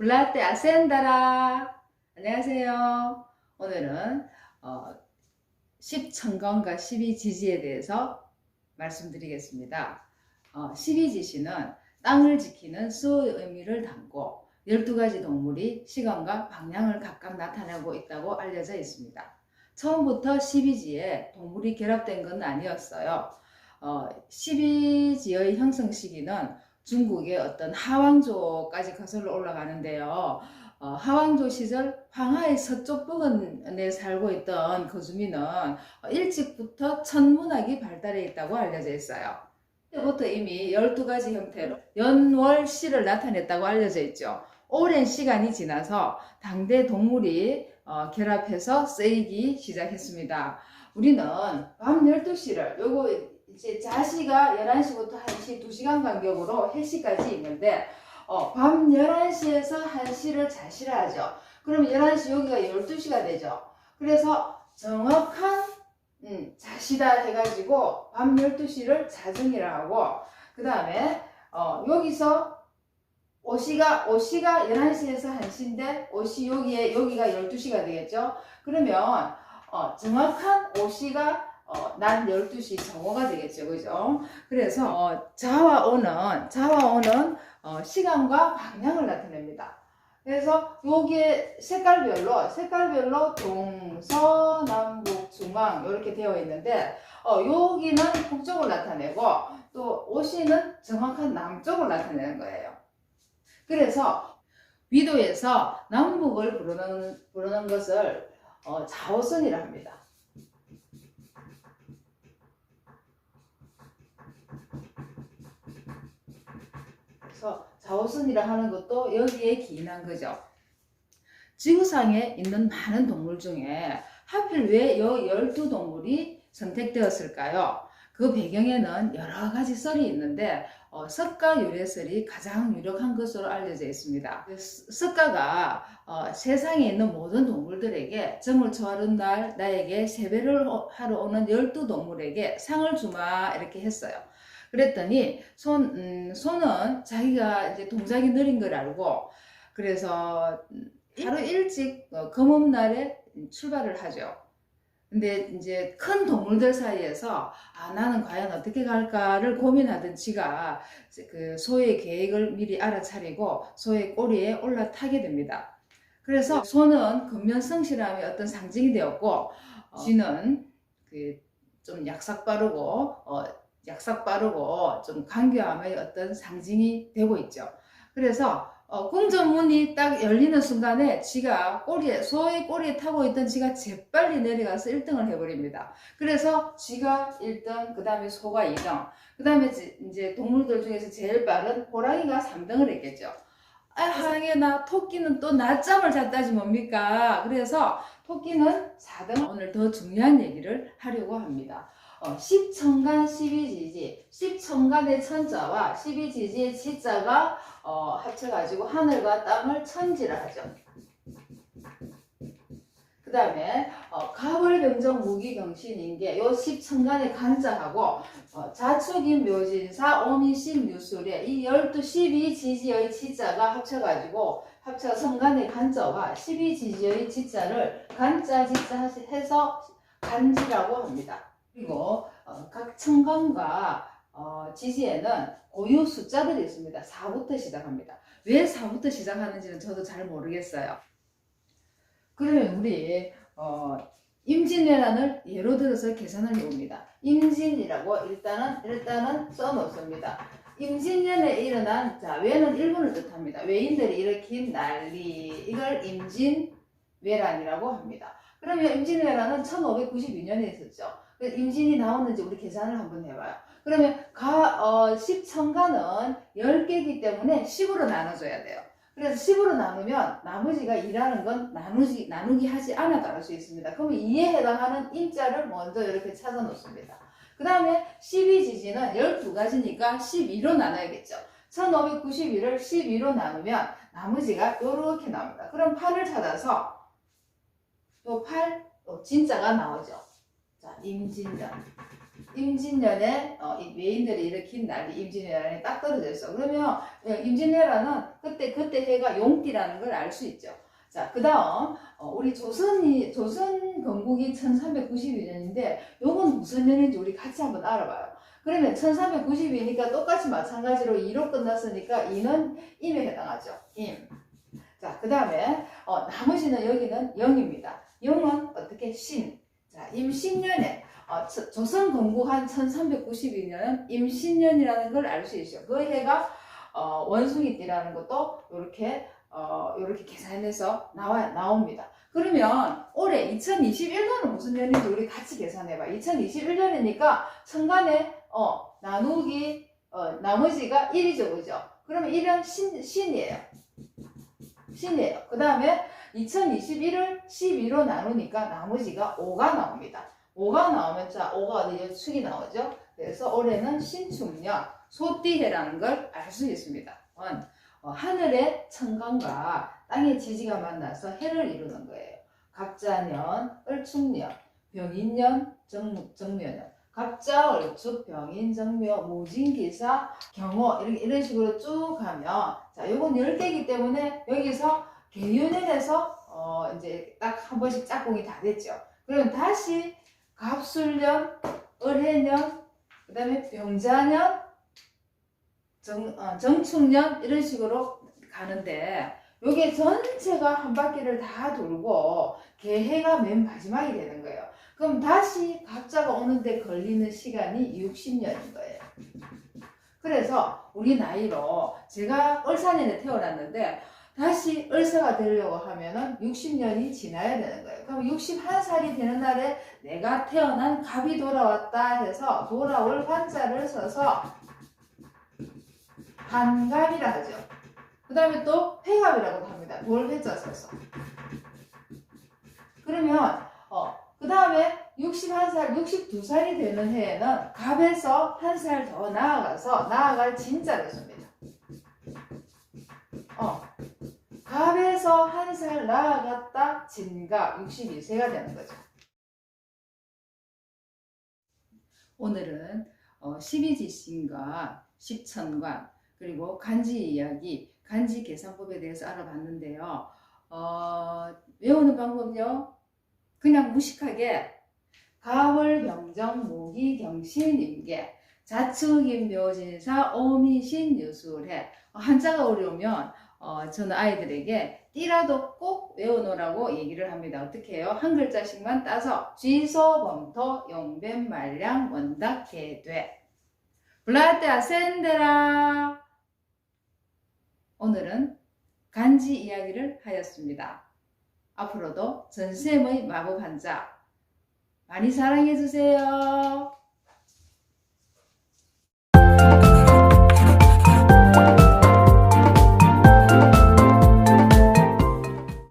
블라테 아센다라. 안녕하세요. 오늘은 어, 10천건과 12지지에 대해서 말씀드리겠습니다. 어, 12지시는 땅을 지키는 수의 의미를 담고 12가지 동물이 시간과 방향을 각각 나타내고 있다고 알려져 있습니다. 처음부터 12지에 동물이 결합된 건 아니었어요. 어, 12지의 형성 시기는 중국의 어떤 하왕조까지 거슬러 올라가는데요. 어, 하왕조 시절 황하의 서쪽 부근에 살고 있던 거주민은 일찍부터 천문학이 발달해 있다고 알려져 있어요. 그때부터 이미 12가지 형태로 연월시를 나타냈다고 알려져 있죠. 오랜 시간이 지나서 당대 동물이 어, 결합해서 쓰이기 시작했습니다. 우리는 밤 12시를 요거 이제 자시가 11시부터 1시 2시간 간격으로 해시까지 있는데 어, 밤 11시에서 1시를 자시라 하죠. 그럼 11시 여기가 12시가 되죠. 그래서 정확한 음, 자시다 해가지고 밤 12시를 자정이라 하고 그 다음에 어, 여기서 오시가 오시가 11시에서 1시인데 오시 여기에 여기가 12시가 되겠죠. 그러면 어, 정확한 오시가 어, 낮 12시 정오가 되겠죠. 그죠? 그래서 어, 자와 오는 자와 오는 어, 시간과 방향을 나타냅니다. 그래서 여기에 색깔별로 색깔별로 동서남북 중앙 이렇게 되어 있는데 어, 여기는 북쪽을 나타내고 또 오시는 정확한 남쪽을 나타내는 거예요. 그래서 위도에서 남북을 부르는 부르는 것을 어, 자오선이라 합니다. 그래서 자오선이라 하는 것도 여기에 기인한 거죠. 지구상에 있는 많은 동물 중에 하필 왜 이 12동물이 선택되었을까요? 그 배경에는 여러 가지 썰이 있는데 어, 석가 유래설이 가장 유력한 것으로 알려져 있습니다. 그 석가가 어, 세상에 있는 모든 동물들에게 정을 초하는 날 나에게 세배를 하러 오는 열두 동물에게 상을 주마 이렇게 했어요. 그랬더니 손 음, 손은 자기가 이제 동작이 느린 걸 알고 그래서 하루 일찍 어, 검음날에 출발을 하죠. 근데 이제 큰 동물들 사이에서 아 나는 과연 어떻게 갈까를 고민하던 지가 그 소의 계획을 미리 알아차리고 소의 꼬리에 올라타게 됩니다. 그래서 소는 근면 성실함의 어떤 상징이 되었고 어, 쥐는 그 좀 약삭 빠르고 어, 약삭 빠르고 좀 간교함의 어떤 상징이 되고 있죠. 그래서 어, 궁전문이 딱 열리는 순간에 지가 꼬리에, 소의 꼬리에 타고 있던 지가 재빨리 내려가서 1등을 해버립니다. 그래서 지가 1등, 그 다음에 소가 2등, 그 다음에 이제 동물들 중에서 제일 빠른 호랑이가 3등을 했겠죠. 아, 하양나 토끼는 또 낮잠을 잤다지 뭡니까? 그래서 토끼는 4등, 오늘 더 중요한 얘기를 하려고 합니다. 어, 10천간 12지지, 10천간의 천자와 12지지의 지자가 어, 합쳐가지고 하늘과 땅을 천지라 하죠. 그 다음에 어, 가월병정 무기경신인 게 요 10천간의 간자하고 어, 자축인 묘진사 오미신 묘술에 이 12, 12지지의 지자가 합쳐가지고 합쳐 성간의 간자와 12지지의 지자를 간자 지자 해서 간지라고 합니다. 그리고 어, 각 천간과 어, 지지에는 고유 숫자들이 있습니다. 4부터 시작합니다. 왜 4부터 시작하는지는 저도 잘 모르겠어요. 그러면 우리 어, 임진왜란을 예로 들어서 계산을 해봅니다. 임진이라고 일단은 일단은 써놓습니다. 임진년에 일어난 자 외는 일본을 뜻합니다. 외인들이 일으킨 난리 이걸 임진왜란이라고 합니다. 그러면 임진왜란은 1592년에 있었죠. 임진이 나오는지 우리 계산을 한번 해봐요. 그러면 가, 어, 10천간은 10개이기 때문에 10으로 나눠줘야 돼요. 그래서 10으로 나누면 나머지가 2라는 건 나누기, 나누기 하지 않아도 알 수 있습니다. 그러면 2에 해당하는 인자를 먼저 이렇게 찾아 놓습니다. 그 다음에 12지지는 12가지니까 12로 나눠야겠죠. 1591을 12로 나누면 나머지가 이렇게 나옵니다. 그럼 8을 찾아서 요 8, 또 진짜가 나오죠. 자, 임진년. 임진년에 어, 이 외인들이 일으킨 날이 임진왜란에 딱 떨어져 있어. 그러면 어, 임진왜란은 그때 그때 해가 용띠라는 걸 알 수 있죠. 자, 그 다음 어, 우리 조선이 조선 건국이 1392년인데 요건 무슨 년인지 우리 같이 한번 알아봐요. 그러면 1392니까 똑같이 마찬가지로 2로 끝났으니까 2는 임에 해당하죠. 임. 자, 그 다음에 어, 나머지는 여기는 영입니다. 영은 어떻게 신. 자, 임신년에 어, 저- 조선 건국한 1392년은 임신년이라는 걸 알 수 있어요. 그 해가 어, 원숭이 띠라는 것도 이렇게 어, 이렇게 계산해서 나와 나옵니다. 그러면 올해 2021년은 무슨 년인지 우리 같이 계산해봐. 2021년이니까 천간에 어, 나누기 어, 나머지가 1이죠, 그죠? 그러면 1은 신, 신이에요. 신이에요. 그 다음에 2021을 12로 나누니까 나머지가 5가 나옵니다. 5가 나오면 자 5가 어디죠? 축이 나오죠. 그래서 올해는 신축년 소띠해라는 걸 알 수 있습니다. 원, 어, 하늘의 천간과 땅의 지지가 만나서 해를 이루는 거예요. 갑자년, 을축년, 병인년, 정, 정묘년. 갑자, 을축, 병인, 정묘, 모진기사, 경호 이렇게 이런 식으로 쭉 가면 자 요건 10개이기 때문에 여기서 개유년에서 어 이제 딱 한 번씩 짝꿍이 다 됐죠. 그럼 다시 갑술년, 을해년, 그 다음에 병자년, 정, 어, 정축년 이런 식으로 가는데 요게 전체가 한 바퀴를 다 돌고 개해가 맨 마지막이 되는 거예요. 그럼 다시 갑자가 오는데 걸리는 시간이 60년인 거예요. 그래서 우리 나이로 제가 을사년에 태어났는데 다시 을사가 되려고 하면은 60년이 지나야 되는 거예요. 그럼 61살이 되는 날에 내가 태어난 갑이 돌아왔다 해서 돌아올 환자를 써서 한갑이라 하죠. 그 다음에 또 회갑이라고 합니다. 돌 회자 써서. 그러면 다음에 61살, 62살이 되는 해에는 갑에서 한 살 더 나아가서 나아갈 진자를 씁니다. 어, 갑에서 한 살 나아갔다 진갑 62세가 되는 거죠. 오늘은 어, 12지신과 십천관 그리고 간지 이야기, 간지 계산법에 대해서 알아봤는데요. 어, 외우는 방법요. 그냥 무식하게 가월 병정 모기 경신 임계 자축인 묘진사 오미신 유술해 한자가 어려우면 어, 저는 아이들에게 띠라도 꼭 외워놓으라고 얘기를 합니다. 어떻게 해요? 한 글자씩만 따서 쥐소 범토 용변 말량 원닥 개돼 블라테 아센데라 오늘은 간지 이야기를 하였습니다. 앞으로도 전쌤의 마법 한자 많이 사랑해 주세요.